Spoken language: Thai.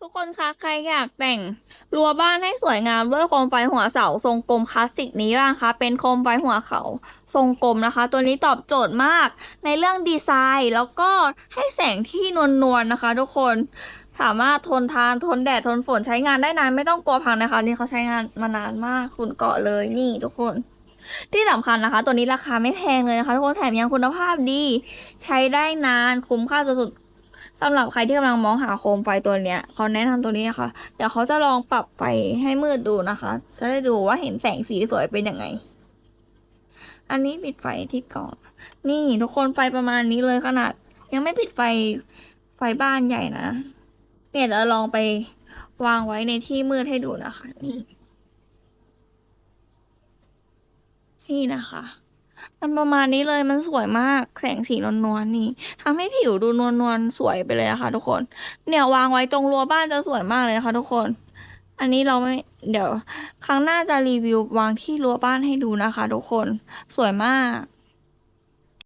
ทุกคนคะใครอยากแต่งรั้วบ้านให้สวยงามด้วยโคมไฟหัวเสาทรงกลมคลาสสิกนี้บ้างคะเป็นโคมไฟหัวเขาทรงกลมนะคะ ตัวนี้ตอบโจทย์มากในเรื่องดีไซน์ แล้วก็ให้แสงที่นวลๆนะคะ ทุกคนสามารถทนทานทนแดดทนฝนใช้งานได้นานไม่ต้องกลัวพังนะคะ นี่เขาใช้งานมานานมากคุณเกาะเลยนี่ทุกคน ที่สำคัญนะคะ ตัวนี้ราคาไม่แพงเลยนะคะ ทุกคนแถมยังคุณภาพดี ใช้ได้นานคุ้มค่าสุด สำหรับใครที่กำลังมองหาโคมไฟตัวเนี้ยเขาแนะนำตัวนี้นะค่ะเดี๋ยวเขาจะลองปรับไฟให้มืดดูนะคะ จะได้ดูว่าเห็นแสงสีสวยเป็นยังไง อันนี้ปิดไฟที่กล่อง นี่ทุกคนไฟประมาณนี้เลยขนาด ยังไม่ปิดไฟไฟบ้านใหญ่นะเนี่ยเดี๋ยวลองไปวางไว้ในที่มืดให้ดูนะคะ นี่นี่นะคะ มันประมาณนี้เลยมันสวยมากแสงสีนวลๆนี่ทำให้ผิวดูนวลๆสวยไปเลยนะคะทุกคน เนี่ยวางไว้ตรงรั้วบ้านจะสวยมากเลยนะคะทุกคน อันนี้เราไม่เดี๋ยว ครั้งหน้าจะรีวิววางที่รั้วบ้านให้ดูนะคะ ทุกคนสวยมาก